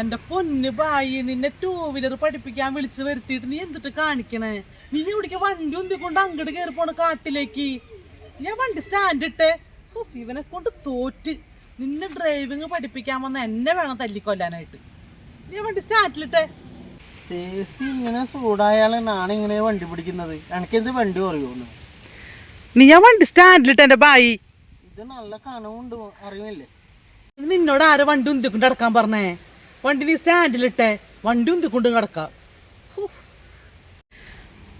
എന്റെ പൊന്ന് ബായി നിന്നെ ടൂ വീലർ പഠിപ്പിക്കാൻ വിളിച്ചു വരുത്തിയിട്ട് നീ എന്തിട്ട് കാണിക്കണേ? നീ ഇവിടേക്ക് വണ്ടി ഉന്തിക്കൊണ്ട് അങ്ങോട്ട് കയറി പോണ കാട്ടിലേക്ക്. ഞാൻ വണ്ടി സ്റ്റാൻഡ് ഇട്ടെ ഇവനെ കൊണ്ട് തോറ്റ്. നിന്നെ ഡ്രൈവിങ് പഠിപ്പിക്കാൻ വന്ന എന്നെ വേണം തല്ലിക്കൊല്ലാനായിട്ട്. നീ വണ്ടി സ്റ്റാൻഡിലിട്ടെ സേസി ഇങ്ങനെ സൂടായാലും ഇങ്ങനെ വണ്ടി പിടിക്കുന്നത്. എനിക്കെന്ത് വണ്ടി പറയുമെന്ന് നീ ഞാൻ വണ്ടി സ്റ്റാൻഡിലിട്ട് എന്റെ ബായി ഇത് നല്ല കനവുണ്ട് അറിയില്ലേ നിന്നോട് ആരെ വണ്ടി ഉന്തിക്കൊണ്ട് അടക്കാൻ പറഞ്ഞേ? വണ്ടി നീ സ്റ്റാൻഡിലിട്ടെ വണ്ടി ഉന്തിക്കൊണ്ട് കിടക്കാം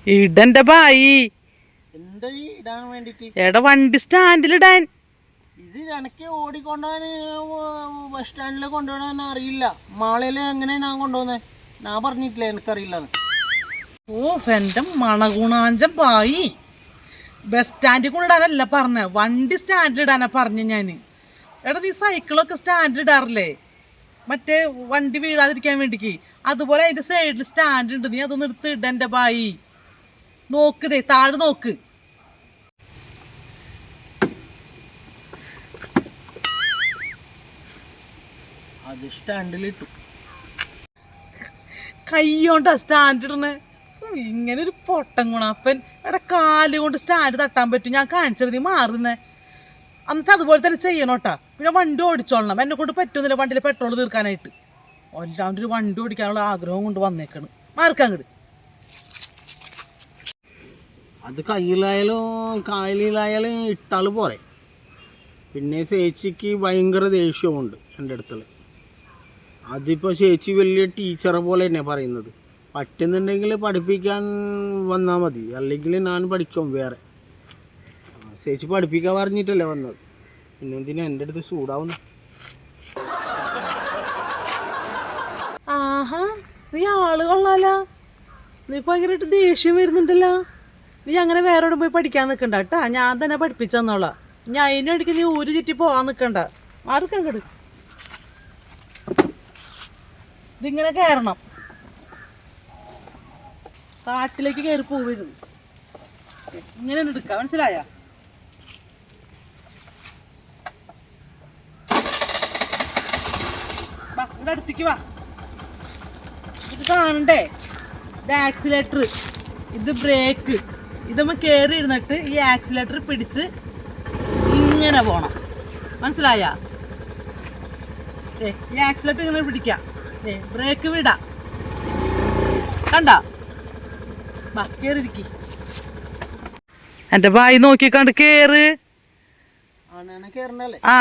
ഇടന്റെ ബായി. എടാ വണ്ടി സ്റ്റാൻഡിലിടാൻ. ഇത് എനിക്ക് ഓടിക്കൊണ്ടാൻ ബസ് സ്റ്റാൻഡിൽ കൊണ്ടുപോകാൻ അറിയില്ല. മാളയിൽ എങ്ങനെ ഞാൻ കൊണ്ടുപോകുന്നേ? ഞാൻ പറഞ്ഞിട്ടില്ല എനിക്കറിയില്ല ഓ എന്റെ മണഗുണാഞ്ചം പായി ബസ് സ്റ്റാൻഡിൽ കൊണ്ടിടാനല്ല പറഞ്ഞ വണ്ടി സ്റ്റാൻഡിലിടാനാ പറഞ്ഞ ഞാൻ എടാ നീ സൈക്കിളൊക്കെ സ്റ്റാൻഡിൽ ഇടാറില്ലേ മറ്റേ വണ്ടി വീഴാതിരിക്കാൻ വേണ്ടിക്ക്. അതുപോലെ അതിന്റെ സൈഡിൽ സ്റ്റാൻഡ് ഉണ്ട് നീ അതൊന്ന് എടുത്ത് ഇട എന്റെ ബായി. നോക്ക് ദേ താഴെ നോക്ക്. അത് സ്റ്റാൻഡിൽ ഇട്ടു. കൈയോണ്ടാ സ്റ്റാൻഡ് ഇടണേ. ഇങ്ങനെ ഒരു പൊട്ടം ഗുണാപ്പൻ. എടാ കാൽ കൊണ്ട് സ്റ്റാൻഡ് തട്ടാൻ പറ്റും. ഞാൻ കാണിച്ചത് നീ മാറുന്നേ. അന്നത്തെ അതുപോലെ തന്നെ ചെയ്യണോട്ടാ പിന്നെ വണ്ടി ഓടിച്ചോളണം. എന്നെ കൊണ്ട് പറ്റുന്നില്ല വണ്ടിയിൽ പെട്രോൾ തീർക്കാനായിട്ട്. അല്ലാണ്ട് ഒരു വണ്ടി ഓടിക്കാനുള്ള ആഗ്രഹം കൊണ്ട് വന്നേക്കണ്. മാർക്കങ്ങട് അത് കയ്യിലായാലും കായലിലായാലും ഇട്ടാൽ പോരെ. പിന്നെ ചേച്ചിക്ക് ഭയങ്കര ദേഷ്യമുണ്ട് എന്റെ അടുത്തുള്ള അതിപ്പോൾ ചേച്ചി വലിയ ടീച്ചറെ പോലെ തന്നെ പറയുന്നത്. പറ്റുന്നുണ്ടെങ്കിൽ പഠിപ്പിക്കാൻ വന്നാൽ മതി. അല്ലെങ്കിൽ ഞാൻ പഠിക്കും വേറെ. ചേച്ചി പഠിപ്പിക്കാൻ പറഞ്ഞിട്ടല്ലേ വന്നത്. പിന്നെ എന്തിനാ എന്റെ അടുത്ത് ചൂടാവുന്നു? ആഹാ നീ ആൾ കൊള്ളാലോ. നീ ഭയങ്കരമായിട്ട് ദേഷ്യം വരുന്നുണ്ടല്ലോ. നീ അങ്ങനെ വേറെ പോയി പഠിക്കാൻ നിൽക്കണ്ട കേട്ടാ. ഞാൻ തന്നെ പഠിപ്പിച്ചു ഞാൻ അതിനിടയ്ക്ക് നീ ഊര് ചുറ്റി പോവാൻ നിൽക്കണ്ട മാർക്കങ്ങട് ഇതിങ്ങനെ കയറണം കാട്ടിലേക്ക് കയറി പോവരുത്. ഇങ്ങനെ എടുക്കാം മനസ്സിലായ? ഇവിടെ അടുത്തേക്ക് വാ. ഇത് കാണണ്ടേ? ഇത് ആക്സിലേറ്റർ ഇത് ബ്രേക്ക് ഇതമ്മ കയറി ഇരുന്നിട്ട് ഈ ആക്സിലേറ്റർ പിടിച്ച് ഇങ്ങനെ പോണം. മനസ്സിലായ? ഏ ഈ ആക്സിലേറ്റർ ഇങ്ങനെ പിടിക്കാം. ഏ ബ്രേക്ക് വിടാം. കണ്ട? വാ കയറിയിരിക്കി എന്റെ ഭായി നോക്കിക്കണ്ട് കയറണ്ടല്ലേ ആ.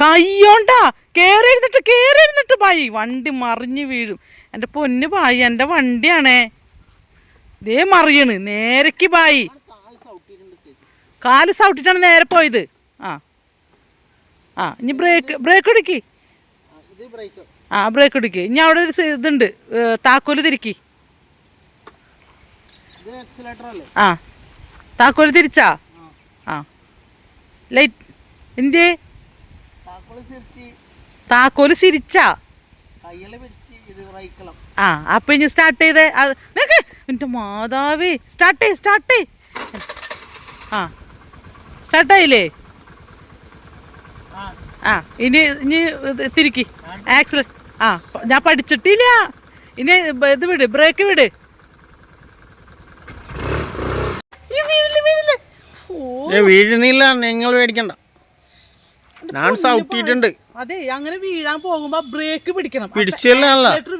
കയ്യോണ്ടാ കേറി ഇരുന്നിട്ട് കേറി ഇരുന്നിട്ട് ബായി. വണ്ടി മറിഞ്ഞ് വീഴും. എന്റെ പൊന്ന് ബായി എന്റെ വണ്ടിയാണേ. ദേ മറിയണ് നേരക്ക് ബായി. കാൽ സൗട്ടിട്ടാണ് നേരെ പോയത്. ആ. ആ ഇനി ബ്രേക്ക് ബ്രേക്ക് എടുക്കി. ആ, ബ്രേക്ക് എടുക്കി. ഇനി അവിടെ ഒരു ഇതുണ്ട് താക്കോൽ തിരിക്കി. ആ. താക്കോൽ തിരിച്ചാ? ആ. ലൈറ്റ് എന്തേ താക്കോൽ ചിരിച്ചാ ആ അപ്പൊ ഇനി സ്റ്റാർട്ട് ചെയ്തേ. എന്റെ മാതാവേ സ്റ്റാർട്ട് ചെയ് സ്റ്റാർട്ട് ചെയ് ആ സ്റ്റാർട്ടായില്ലേ ആ. ആ ഇനി ഇനി തിരിക്കി. ആക്സിൽ ആ ഞാൻ പഠിച്ചിട്ടില്ല. ഇനി ഇത് വിട് ബ്രേക്ക് വിട്. വീഴുന്നില്ല നിങ്ങൾ പേടിക്കണ്ട. ഞാൻ സൗട്ടിയിട്ടുണ്ട് അതെ അങ്ങനെ വീഴാൻ പോകുമ്പോ ബ്രേക്ക് പിടിക്കണം. പിടിച്ചല്ല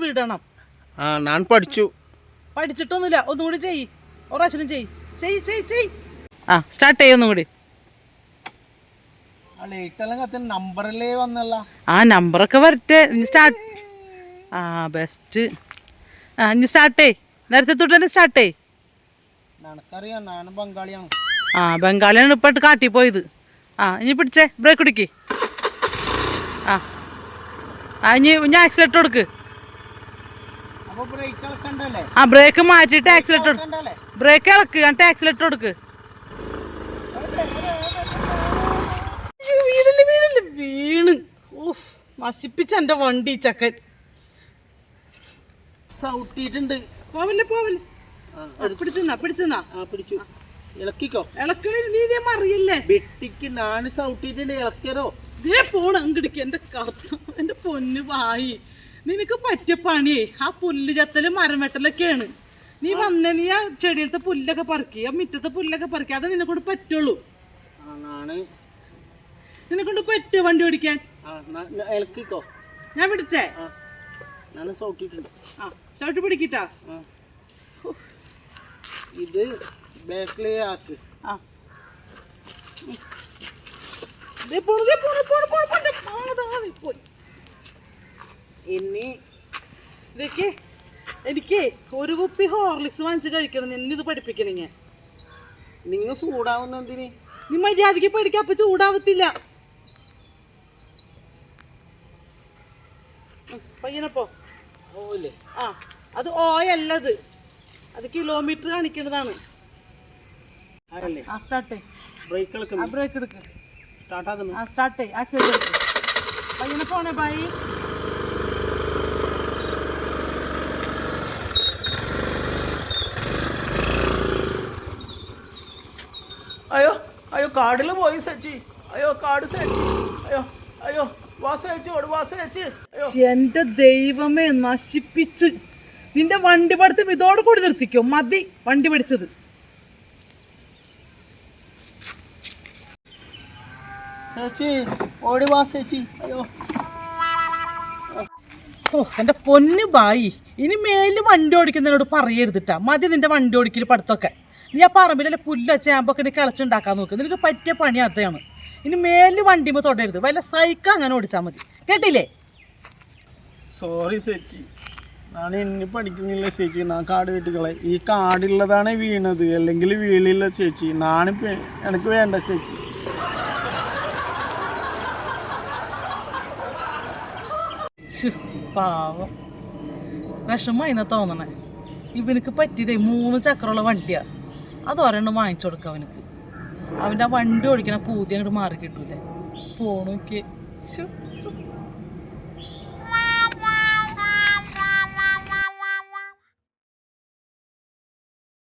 വിടണം. ആ ഞാൻ പഠിച്ചു. പഠിച്ചിട്ടൊന്നുമില്ല. ഒന്നുകൂടി ചെയ്. ഒരു പ്രാവശ്യം ചെയ്. ചെയ് ചെയ് ചെയ്. ആ സ്റ്റാർട്ട് ചെയ്യൊന്നും കൂടി ആ നമ്പറൊക്കെ വരട്ടെ. ഇനി സ്റ്റാർട്ട് ആ ബെസ്റ്റ് ആ ഇനി സ്റ്റാർട്ടേ നേരത്തെ തൊട്ട് തന്നെ സ്റ്റാർട്ടേ ആ ബംഗാളിയാണ് ഇപ്പൊ കാട്ടി പോയത് ആ ഇനി പിടിച്ചേ ബ്രേക്ക് പിടിക്ക് ആ. ആ ഇനി ഇനി ആക്സിലേറ്റർ കൊടുക്ക് ആ ബ്രേക്ക് മാറ്റിട്ട് ആക്സിലേറ്റർ കൊടുക്ക് ബ്രേക്ക് ഇളക്ക് എന്നിട്ട് ആക്സിലേറ്റർ കൊടുക്ക് വീണില്ല വീണില്ല വീണ്. ഓഫ് നശിപ്പിച്ച എന്റെ വണ്ടി ചക്കൻ. സൗട്ടിട്ടുണ്ട് പോവല്ലേ പോവല്ലേ? പിടിച്ചെന്നാ പിടിച്ചെന്നാ? ആ പിടിച്ചു. ഇളക്കിക്കോ. ഇളക്കണ നീ ഇതേ മറിയല്ലേ? വെട്ടിക്ക് ഞാൻ സൗട്ടിട്ടില്ലേ ഇളക്കരോ ഇതേ ഫോൺ അങ്കിടിക്ക് എന്റെ കറുത്ത എന്റെ പൊന്ന് വായി. നിനക്ക് പറ്റിയ പണിയേ ആ പുല്ല് ചത്തൽ മരം വെട്ടലൊക്കെയാണ്. നീ വന്നേ നീ ആ ചെടിയിലത്തെ പുല്ലൊക്കെ പറിക്കി ആ മുറ്റത്തെ പുല്ലൊക്കെ പറിക്കി അത് നിന്നെ കൊണ്ട് പറ്റുള്ളൂ. നിന്നെ കൊണ്ട് പറ്റുമോ വണ്ടി ഓടിക്കാൻ? ഇളക്കിക്കോ. ഞാൻ വിടട്ടെ? സൗട്ടിട്ടുണ്ട് ആ ചവിട്ടി പിടിക്കിട്ടാ? ഇത് ബാക്കിലേ ആക്ക് ആ ദേ പോണു, ദേ പോണു, പോണു, പോണു, പോണു. ആ, ദാ പോയി. ഇനി ഇതൊക്കെ എനിക്ക് ഒരു കുപ്പി ഹോർലിക്സ് വാങ്ങിച്ച് കഴിക്കണം. നിന്നിത് പഠിപ്പിക്കണം ഞാൻ. നിങ്ങ ചൂടാവുന്ന എന്തിന്? നീ മര്യാദയ്ക്ക് പഠിക്കുക അപ്പൊ ചൂടാവത്തില്ല. പയ്യനപ്പോ ഓല്ലേ ആ അത് ഓയല്ലത്. അത് കിലോമീറ്റർ കാണിക്കുന്നതാണ്. ആ സ്റ്റാർട്ട്. ബ്രേക്ക് ആ ബ്രേക്ക് എടുക്ക്. സ്റ്റാർട്ട് ആ സ്റ്റാർട്ട് പയ്യനെ പോണേ ബൈ അയ്യോ അയ്യോ കാടിൽ പോയി സച്ചി. അയ്യോ കാട് സച്ചി അയ്യോ അയ്യോ വാസ ചേച്ചി ഓട് വാസ ചേച്ചി അയ്യോ. എന്റെ ദൈവമേ നശിപ്പിച്ച്. നിന്റെ വണ്ടി പഠിത്തം ഇതോടെ കൂടി നിർത്തിക്കോ. മതി വണ്ടി പഠിച്ചത് ചേച്ചി ഓടി വാ ചേച്ചി. അയ്യോ. ഓ എന്റെ പൊന്ന് ബായി. ഇനി മേലിൽ വണ്ടി ഓടിക്കുന്നതിനോട് പറയരുതിട്ടാ. മതി നിന്റെ വണ്ടി ഓടിക്കൽ പഠിത്തമൊക്കെ നീ ആ പറമ്പിലെ പുല്ല ചേമ്പൊക്കെ നീ കിളച്ചുണ്ടാക്കാൻ നോക്ക്. നിനക്ക് പറ്റിയ പണി അതാണ്. ഇനി മേലിൽ വണ്ടിമ തൊടരുത്. വല്ല സൈക്കിൾ അങ്ങനെ ഓടിച്ചാൽ മതി. കേട്ടില്ലേ? സോറി ചേച്ചി. ഞാൻ ഇനി പഠിക്കുന്നില്ല ചേച്ചി. ഞാൻ കാട് വീട്ടുകളെ ഈ കാടുള്ളതാണ് വീണത്. അല്ലെങ്കിൽ വീളില്ല ചേച്ചി. നാണിപ്പോ എനിക്ക് വേണ്ട ചേച്ചി. പാവം. വിഷമായി എന്നാ തോന്നണേ. ഇവനക്ക് പറ്റിയതേ മൂന്ന് ചക്രമുള്ള വണ്ടിയാ. അത് ഒരെണ്ണം വാങ്ങിച്ചു കൊടുക്കുക അവനക്ക്. അവന്റെ ആ വണ്ടി ഓടിക്കണ പൂതി അങ്ങോട്ട് മാറി കിട്ടൂലേ. പോണോക്കെ